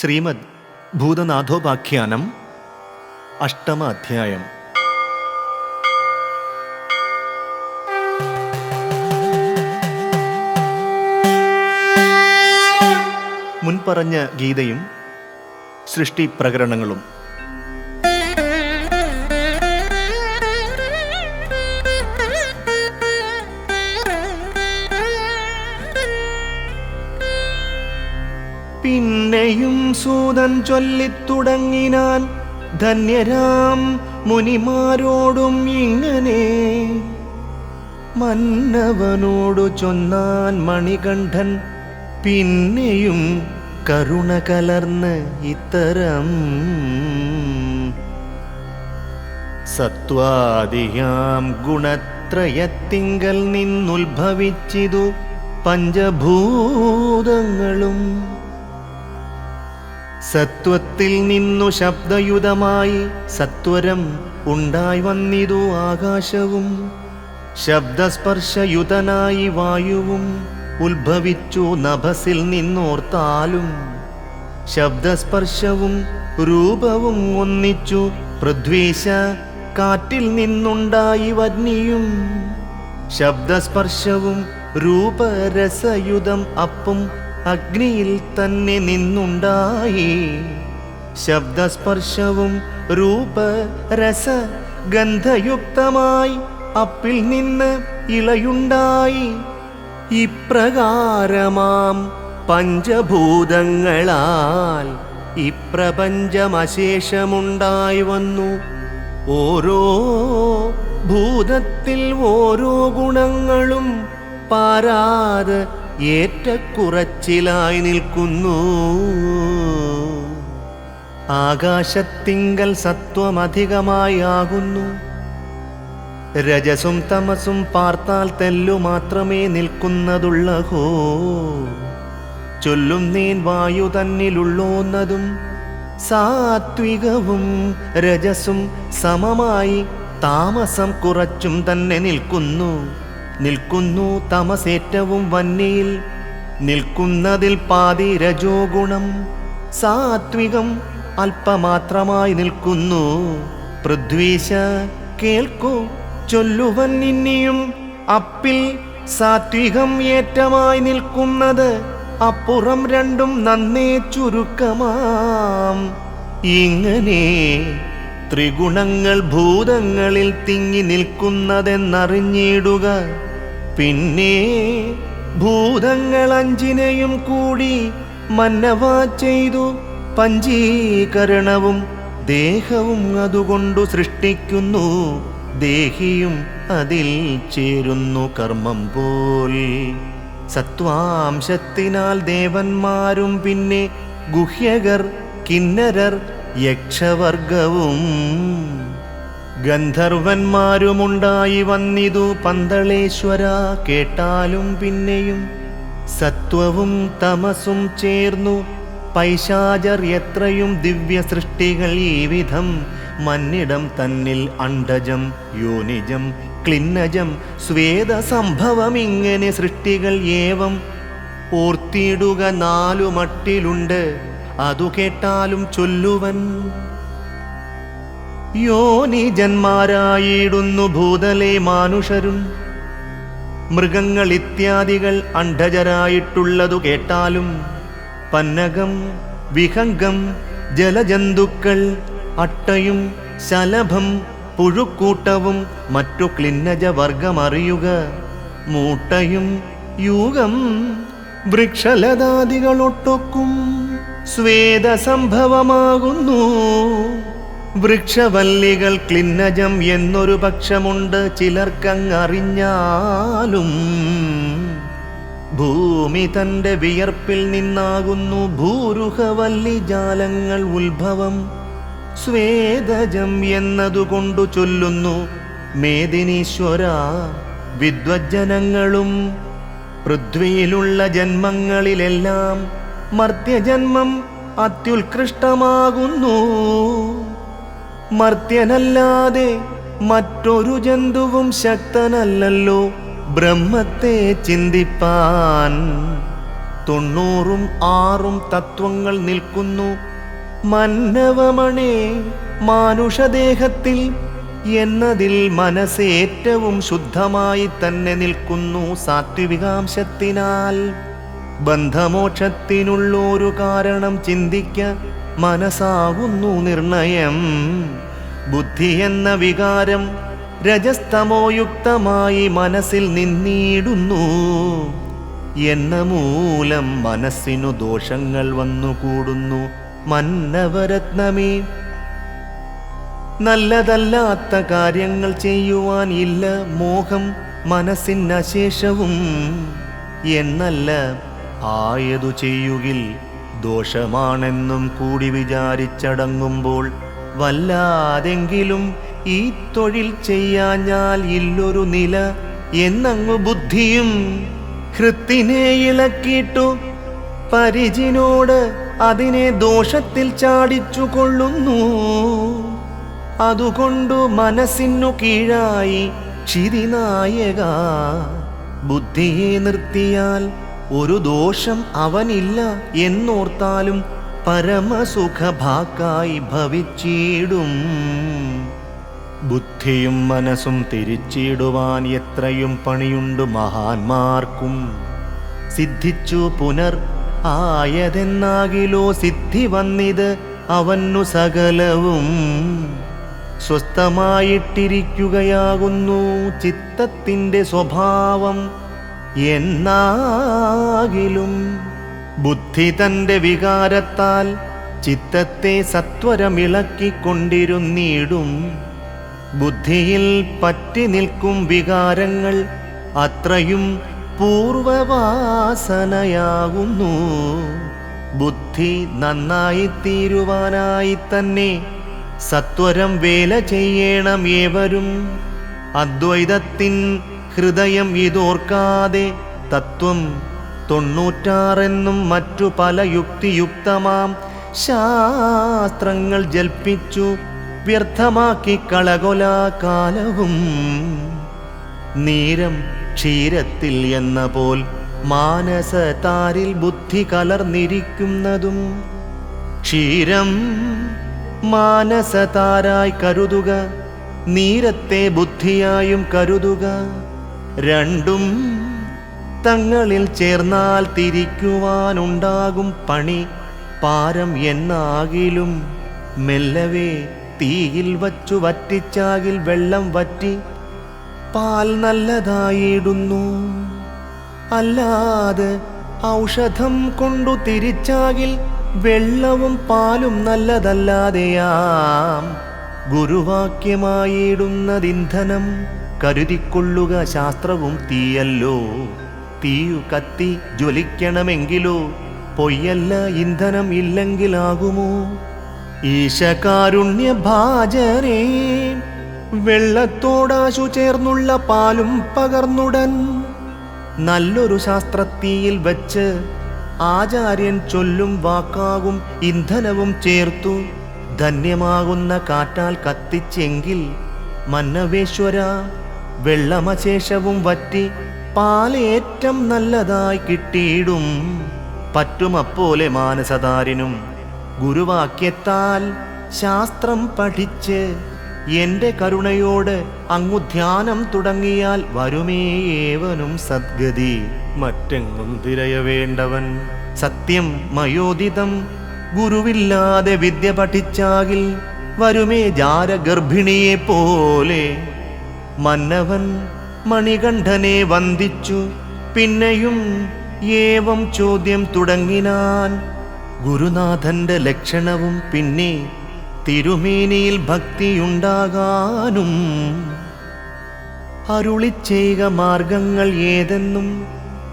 ശ്രീമദ് ഭൂതനാഥോപാഖ്യാനം അഷ്ടമ അധ്യായം. മുൻപറഞ്ഞ ഗീതയും സൃഷ്ടി പ്രകരണങ്ങളും. പിന്നെയും സൂതൻ ചൊല്ലിത്തുടങ്ങിനാൻ ധന്യരാം മുനിമാരോടും ഇങ്ങനെ മന്നവനോടു ചൊന്നാൻ മണികണ്ഠൻ പിന്നെയും കരുണ കലർന്ന് ഇത്തരം സത്വാദിയാം ഗുണത്രയത്തിങ്കൽ നിന്നുത്ഭവിച്ചിതു പഞ്ചഭൂതങ്ങളും സത്വത്തിൽ നിന്നു ശബ്ദയുതമായി സത്വരം ഉണ്ടായി വന്നിതു ആകാശവും. ശബ്ദസ്പർശയുതനായി വായുവും ഉത്ഭവിച്ചു നഭസിൽ നിന്നോർത്താലും. ശബ്ദസ്പർശവും രൂപവും ഒന്നിച്ചു പൃഥ്വീശ കാറ്റിൽ നിന്നുണ്ടായി വന്നിയും. ശബ്ദസ്പർശവും രൂപരസയുതം അപ്പും അഗ്നിയിൽ തന്നെ നിന്നുണ്ടായി. ശബ്ദസ്പർശവും രൂപരസ ഗന്ധയുക്തമായി അപ്പിൽ നിന്ന് ഇളയുണ്ടായി. ഇപ്രകാരമാം പഞ്ചഭൂതങ്ങളാൽ ഇപ്രപഞ്ചമശേഷമുണ്ടായി വന്നു. ഓരോ ഭൂതത്തിൽ ഓരോ ഗുണങ്ങളും പാരാതെ ഏറ്റക്കുറച്ചിലായി നിൽക്കുന്നു. ആകാശത്തിങ്കൽ സത്വമധികമായി ആകുന്നു രജസും തമസും പാർത്താൽ തെല്ലു മാത്രമേ നിൽക്കുന്നതുള്ളഹോ. ചൊല്ലും നീൻ വായു തന്നിലുള്ളോന്നതും സാത്വികവും രജസും സമമായി താമസം കുറച്ചും തന്നെ നിൽക്കുന്നു. നിൽക്കുന്നു തമസേറ്റവും വന്നിയിൽ. നിൽക്കുന്നതിൽ പാതി രജോ ഗുണം. സാത്വികം അല്പമാത്രമായി നിൽക്കുന്നു. പൃഥ്വീശ കേൾക്കൂ. ചൊല്ലുവൻ ഇനിയും അപ്പിൽ സാത്വികം ഏറ്റമായി നിൽക്കുന്നത്. അപ്പുറം രണ്ടും നന്നേ ചുരുക്കമാം. ഇങ്ങനെ ത്രിഗുണങ്ങൾ ഭൂതങ്ങളിൽ തിങ്ങി നിൽക്കുന്നതെന്നറിഞ്ഞിടുക. പിന്നെ ഭൂതങ്ങൾ അഞ്ചിനെയും കൂടി മന്നവ ചെയ്തു പഞ്ചീകരണവും ദേഹവും അതുകൊണ്ടു സൃഷ്ടിക്കുന്നു. ദേഹിയും അതിൽ ചേരുന്നു കർമ്മം പോൽ. സത്വാംശത്തിനാൽ ദേവന്മാരും പിന്നെ ഗുഹ്യകർ കിന്നരർ യക്ഷവർഗവും. ഗന്ധർവന്മാരുമുണ്ടായി വന്നിതു പന്തളേശ്വര കേട്ടാലും പിന്നെയും സത്വവും തമസും ചേർന്നു. പൈശാചർ എത്രയും ദിവ്യ സൃഷ്ടികൾ ഈ വിധം. മന്നിടം തന്നിൽ അണ്ടജം യോനിജം ക്ലിന്നജം സ്വേദ സംഭവം ഇങ്ങനെ സൃഷ്ടികൾ ഏവം. ഓർത്തിടുക നാലു മട്ടിലുണ്ട് അതു കേട്ടാലും ചൊല്ലുവൻ. യോനിജന്മാരായിടുന്നു ഭൂതലെ മാനുഷരും മൃഗങ്ങൾ ഇത്യാദികൾ അണ്ഡജരായിട്ടുള്ളതു കേട്ടാലും പന്നകം വിഹംഗം ജലജന്തുക്കൾ അട്ടയും ശലഭം പുഴുക്കൂട്ടവും മറ്റു ക്ലിന്നജ വർഗമറിയുക മൂട്ടയും യൂകം വൃക്ഷലതാദികളൊട്ടൊക്കും. സ്വേദ സംഭവമാകുന്നു വൃക്ഷവല്ലികൾ ക്ലിന്നജം എന്നൊരു പക്ഷമുണ്ട് ചിലർക്കങ്ങറിഞ്ഞാലും. ഭൂമി തന്റെ വിയർപ്പിൽ നിന്നാകുന്നു ഭൂരുഹവല്ലി ജാലങ്ങൾ ഉത്ഭവം. സ്വേദജം എന്നതുകൊണ്ടു ചൊല്ലുന്നു മേദിനീശ്വര വിദ്വജ്ജനങ്ങളും. പൃഥ്വിയിലുള്ള ജന്മങ്ങളിലെല്ലാം മർത്യജന്മം അത്യുത്കൃഷ്ടമാകുന്നു മർത്യനല്ലാതെ മറ്റൊരു ജന്തുവും ശക്തനല്ലല്ലോ. ബ്രഹ്മത്തെ ചിന്തിപ്പാൻ തൊണ്ണൂറും ആറും തത്വങ്ങൾ നിൽക്കുന്നു. മന്നവമണേ മാനുഷദേഹത്തിൽ എന്നതിൽ മനസ്സേറ്റവും ശുദ്ധമായി തന്നെ നിൽക്കുന്നു സാത്വികാംശത്തിനാൽ. ബന്ധമോക്ഷത്തിനുള്ളൊരു കാരണം ചിന്തിക്ക മനസ്സാകുന്നു നിർണയം. ബുദ്ധി എന്ന വികാരം രജസ്തമോയുക്തമായി മനസ്സിൽ നിന്നിടുന്നു. എന്ന മൂലം മനസ്സിനു ദോഷങ്ങൾ വന്നുകൂടുന്നു മന്നവരത്നമേ. നല്ലതല്ലാത്ത കാര്യങ്ങൾ ചെയ്യുവാൻ ഇല്ല മോഹം മനസ്സിനശേഷവും. എന്നല്ല ആയതു ചെയ്യുകിൽ ദോഷമാണെന്നും കൂടി വിചാരിച്ചടങ്ങുമ്പോൾ വല്ലാതെങ്കിലും ഈ തൊഴിൽ ചെയ്യാഞ്ഞാൽ ഇല്ലൊരു നില എന്നങ്ങു ബുദ്ധിയും ഹൃത്തിനെ ഇളക്കിയിട്ടു പരിചിനോട് അതിനെ ദോഷത്തിൽ ചാടിച്ചു കൊള്ളുന്നു. അതുകൊണ്ടു മനസ്സിനു കീഴായി ക്ഷിതിനായക ബുദ്ധിയെ നിർത്തിയാൽ ഒരു ദോഷം അവനില്ല എന്നോർത്താലും പരമസുഖഭാക്കായി ഭവിച്ചിടും. ബുദ്ധിയും മനസ്സും തിരിച്ചിടുവാൻ എത്രയും പണിയുണ്ട് മഹാന്മാർക്കും. സിദ്ധിച്ചു പുനർ ആയതെന്നാകിലോ സിദ്ധി വന്നിത് അവന്നു സകലവും. സ്വസ്ഥമായിട്ടിരിക്കുകയാകുന്നു ചിത്തത്തിന്റെ സ്വഭാവം. എന്നാകിലും ബുദ്ധി തന്റെ വികാരത്താൽ ചിത്തത്തെ സത്വരമിളക്കിക്കൊണ്ടിരുന്നിടും. ബുദ്ധിയിൽ പറ്റി നിൽക്കും വികാരങ്ങൾ അത്രയും പൂർവവാസനയാകുന്നു. ബുദ്ധി നന്നായി തീരുവാനായി തന്നെ സത്വരം വേല ചെയ്യണം ഏവരും. അദ്വൈതത്തിൻ ഹൃദയം ഇതോർക്കാതെ തത്വം തൊണ്ണൂറ്റാറെന്നും മറ്റു പല യുക്തിയുക്തമാം. ശാസ്ത്രങ്ങൾ ജൽപ്പിച്ചു വ്യർത്ഥമാക്കി കളകൊല കാലവും. നീരം ക്ഷീരത്തിൽ എന്ന പോൽ മാനസ താരിൽ ബുദ്ധി കലർന്നിരിക്കുന്നതും. ക്ഷീരം മാനസതാരായി കരുതുക നീരത്തെ ബുദ്ധിയായും കരുതുക. രണ്ടും തങ്ങളിൽ ചേർന്നാൽ തിരിക്കുവാനുണ്ടാകും പണി. പാരം എന്നാകിലും മെല്ലവേ തീയിൽ വച്ചു വറ്റിച്ചാകിൽ വെള്ളം വറ്റി. പാൽ നല്ലതായിടുന്നു. അല്ലാതെ ഔഷധം കൊണ്ടു തിരിച്ചാകിൽ വെള്ളവും പാലും നല്ലതല്ലാതെയാം. ഗുരുവാക്യമായിടുന്നതിന്ധനം കരുതിക്കൊള്ളുക ശാസ്ത്രവും തീയല്ലോ. തീയു കത്തി ജ്വലിക്കണമെങ്കിലോ പൊയ്യല്ല ഇന്ധനം ഇല്ലെങ്കിലാകുമോ? ഈശകാരുണ്യ ഭാജനേ വെള്ളത്തോടാശു ചേർന്നുള്ള പാലും പകർന്നുടൻ. നല്ലൊരു ശാസ്ത്രത്തീയിൽ വച്ച് ആചാര്യൻ ചൊല്ലും വാക്കാകും ഇന്ധനവും ചേർത്തു. ധന്യമാകുന്ന കാറ്റാൽ കത്തിച്ചെങ്കിൽ മന്നവേശ്വര വെള്ളമശേഷവും വറ്റി പാലേറ്റം നല്ലതായി കിട്ടിയിടും. പറ്റുമപ്പോലെ മാനസതാരിനും ഗുരുവാക്യത്താൽ ശാസ്ത്രം പഠിച്ച് എന്റെ കരുണയോട് അങ്ങു ധ്യാനം തുടങ്ങിയാൽ വരുമേ ഏവനും സദ്ഗതി. മറ്റെങ്ങും തിരയവേണ്ടവൻ. സത്യം മയോദിതം ഗുരുവില്ലാതെ വിദ്യ പഠിച്ചാകിൽ വരുമേ ജാരഗർഭിണിയെ പോലെ. മന്നവൻ മണികണ്ഠനെ വന്ദിച്ചു. പിന്നെയും ഏവം ചോദ്യം തുടങ്ങിനാൻ ഗുരുനാഥന്റെ ലക്ഷണവും പിന്നെ തിരുമേനിയിൽ ഭക്തിയുണ്ടാകാനും. അരുളിച്ചെയ്ക മാർഗങ്ങൾ ഏതെന്നും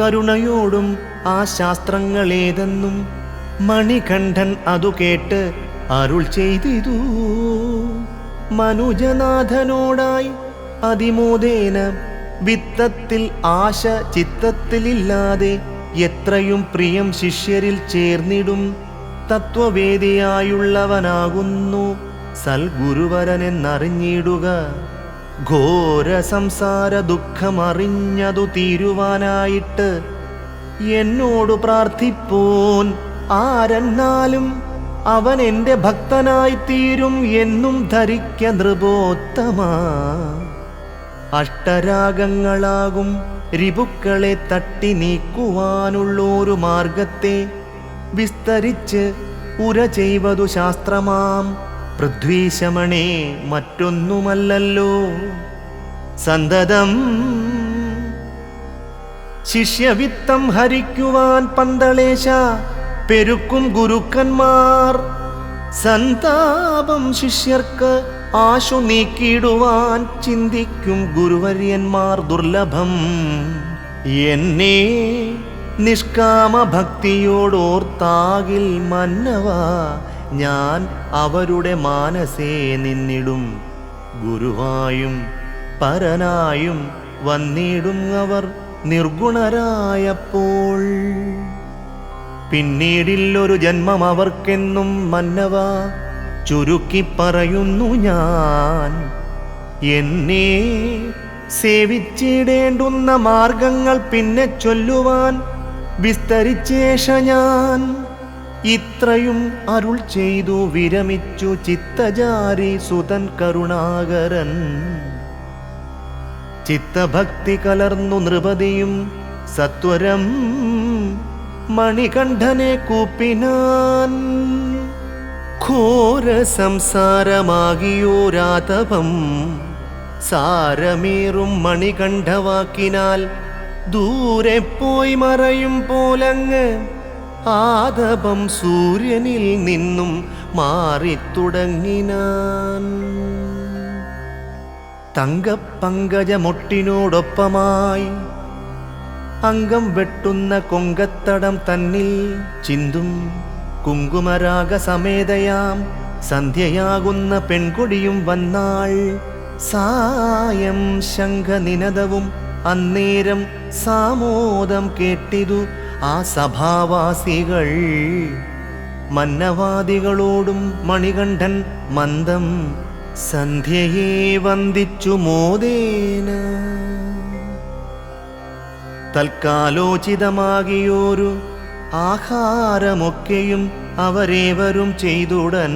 കരുണയോടും ആ ശാസ്ത്രങ്ങൾ ഏതെന്നും മണികണ്ഠൻ അതു കേട്ട് അരുൾ ചെയ്തിതു. മനുജനാഥനോടായി അതിമോദേന വിത്തത്തിൽ ആശ ചിത്തത്തിലില്ലാതെ എത്രയും പ്രിയം ശിഷ്യരിൽ ചേർന്നിടും. തത്വവേദിയായുള്ളവനാകുന്നു സൽഗുരുവരനെന്നറിഞ്ഞിടുക. ഘോര സംസാര ദുഃഖമറിഞ്ഞതു തീരുവാനായിട്ട് എന്നോട് പ്രാർത്ഥിപ്പോൻ ആരെന്നാലും അവൻ എന്റെ ഭക്തനായി തീരും എന്നും ധരിക്ക നൃപോത്തമ. അഷ്ടരാഗങ്ങളാകും രിപുക്കളെ തട്ടി നീക്കുവാനുള്ളൊരു മാർഗത്തെ വിസ്തരിച്ച് ഉര ചെയ്വതു ശാസ്ത്രമാം. പൃഥ്വീശമണേ മറ്റൊന്നുമല്ലല്ലോ. സന്തതം ശിഷ്യവിത്തം ഹരിക്കുവാൻ പന്തളേശ പെരുക്കും ഗുരുക്കന്മാർ. സന്താപം ശിഷ്യർക്ക് ആശു നീക്കിയിടുവാൻ ചിന്തിക്കും ഗുരുവര്യന്മാർ ദുർലഭം. എന്നെ നിഷ്കാമ ഭക്തിയോടോർത്താകിൽ മന്നവ ഞാൻ അവരുടെ മാനസേ നിന്നിടും. ഗുരുവായും പരനായും വന്നിടും അവർ നിർഗുണരായപ്പോൾ. പിന്നീടില്ലൊരു ജന്മം അവർക്കെന്നും മന്നവ ചുരുക്കി പറയുന്നു ഞാൻ. എന്നെ സേവിച്ചിടേണ്ടുന്ന മാർഗങ്ങൾ പിന്നെ ചൊല്ലുവാൻ വിസ്തരിച്ചേഷ ഞാൻ. ഇത്രയും അരുൾ ചെയ്തു വിരമിച്ചു ചിത്തജാരി സുതൻ കരുണാകരൻ. ചിത്തഭക്തി കലർന്നു നൃപതിയും സത്വരം മണികണ്ഠനെ കൂപ്പിനാൻ ഘോര സംസാരമാകിയോരാതപം. സാരമേറും മണികണ്ഠവാക്കിനാൽ ദൂരെ പോയി മറയും പോലങ്ങ്. ആതപം സൂര്യനിൽ നിന്നും മാറിത്തുടങ്ങിനാൻ. തങ്കപ്പങ്കജമൊട്ടിനോടൊപ്പമായി അംഗം വെട്ടുന്ന കൊങ്കത്തടം തന്നിൽ ചിന്തും കുങ്കുമരാഗ സമേതയാം. സന്ധ്യയാകുന്ന പെൺകുടിയും വന്നാൾ സായം ശംഖനിനദവും അന്നേരം സാമോദം കേട്ടിതു ആ സഭാവാസികൾ. മന്നവാദികളോടും മണികണ്ഠൻ മന്ദം സന്ധ്യയെ വന്ദിച്ചു മോദേന. തൽക്കാലോചിതമാകിയോരു ആഹാരമൊക്കെയും അവരേവരും ചെയ്തുടൻ.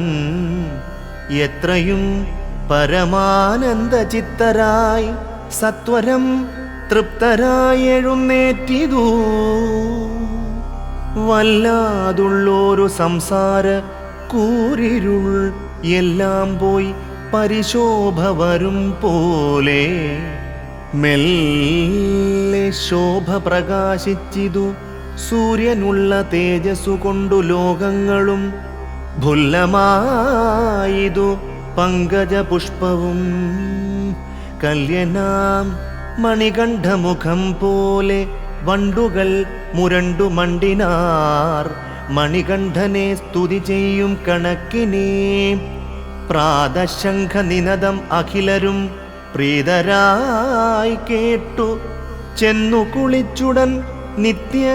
എത്രയും പരമാനന്ദ ചിത്തരായി സത്വരം തൃപ്തരായി എഴുന്നേറ്റിതു. വല്ലാതുള്ളൊരു സംസാര കൂരിരുൾ എല്ലാം പോയി പരിശോഭ വരും പോലെ. മെല്ലെ ശോഭ പ്രകാശിച്ചിതു സൂര്യനുള്ള തേജസ്സു കൊണ്ടു ലോകങ്ങളും ഭുല്ലമായിതു പങ്കജ പുഷ്പവും കല്യനാം മണികണ്ഠമുഖം പോലെ വണ്ടുകൾ മുരണ്ടു മണ്ടിനാർ. മണികണ്ഠനെ സ്തുതി ചെയ്യും കണക്കിനെ. പ്രാതശംഖ നിനദം അഖിലരും പ്രീതരായി കേട്ടു. ചെന്നു കുളിച്ചുടൻ നിത്യ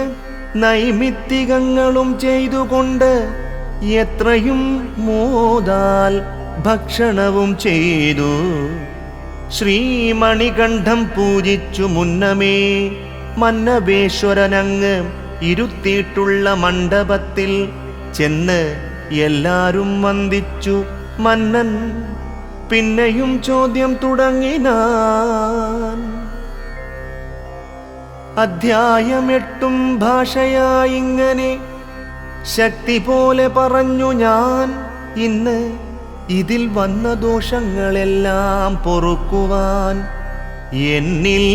നൈമിത്തികങ്ങളും ചെയ്തുകൊണ്ട് എത്രയും മോദാൽ ഭക്ഷണവും ചെയ്തു. ശ്രീമണികണ്ഠം പൂജിച്ചു മുന്നമേ മന്നവേശ്വരനങ്ങ് ഇരുത്തിയിട്ടുള്ള മണ്ഡപത്തിൽ ചെന്ന് എല്ലാരും വന്ദിച്ചു. മന്നൻ പിന്നെയും ചോദ്യം തുടങ്ങിനാൻ. അധ്യായമെട്ടും ഭാഷയായിങ്ങനെ ശക്തി പോലെ പറഞ്ഞു ഞാൻ. ഇന്ന് ഇതിൽ വന്ന ദോഷങ്ങളെല്ലാം പൊറുക്കുവാൻ എന്നിൽ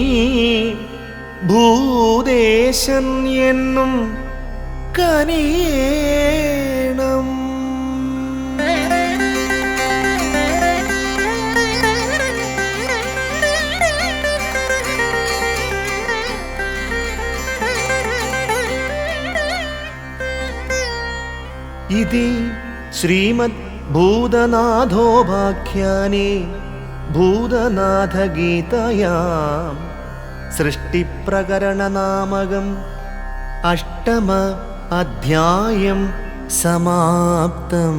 ഭൂദേശൻ എന്നും കനിയേണം ഇതി ശ്രീമദ് ഭൂതനാഥോപാഖ്യാനെ ഭൂതനാഥഗീതയാം സൃഷ്ടിപ്രകരണനാമകം അഷ്ടമ അധ്യായം സമാപ്തം.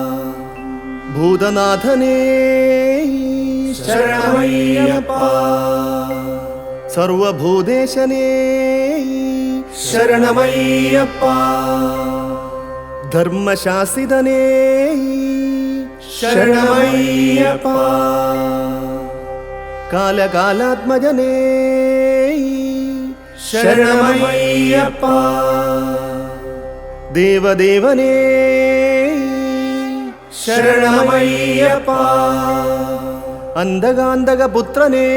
ഭൂതനാഥനേ ശരണമയ്യപ്പ സർവഭൂതേശനേ ശരണമയ്യപ്പ ധർമ്മശാസിതനേ ശരണമയ്യപ്പ കാലകാലാത്മജനേ ശരണമയ്യപ്പ ദേവദേവനേ ശരണമയ്യപ്പ അന്ധകാന്തകപുത്രനേ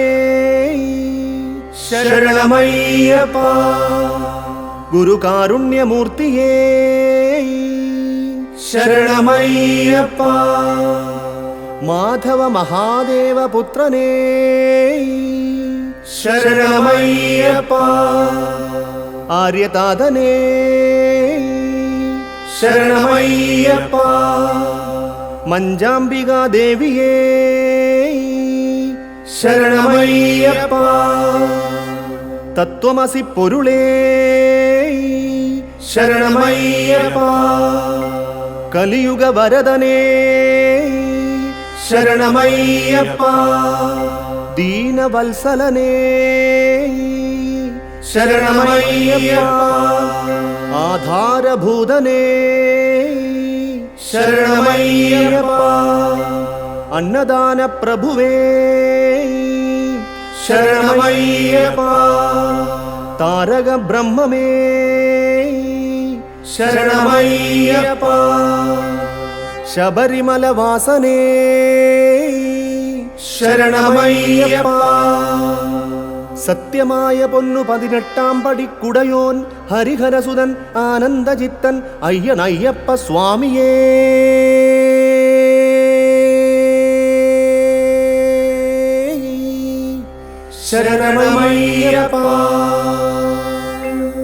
ശരണമയ്യപ്പ ഗുരുകാരുണ്യമൂർത്തിയേ ശരണമയ്യപ്പ മാധവ മഹാദേവപുത്രനേ ശരണമയ്യപ്പ ആര്യതാതനേ ശരണമയ്യപ്പ മഞ്ചാംബികാദേവിയേ ശരണമയ്യപ്പ. തത്വമസി പൊരുളേ ശരണമയ്യപ്പ. കലിയുഗ വരദനേ ശരണമയ്യപ്പ. ദീനവത്സലനേ ശരണമയ്യപ്പ. ആധാരഭൂതനേ ശരണമയ്യപ്പ. അന്നദാന പ്രഭുവേ ശരണമയ്യപ്പ. താരക ബ്രഹ്മമേ ശരണമയ്യപ്പ. ശബരിമല വാസനേ ശരണമയ്യപ്പ. സത്യമായ പൊന്നു പതിനെട്ടാം പടി കുടയോൻ ഹരിഹരസുതൻ ആനന്ദചിത്തൻ അയ്യനയ്യപ്പ സ്വാമിയേ. ശരണമയ്യപ്പ.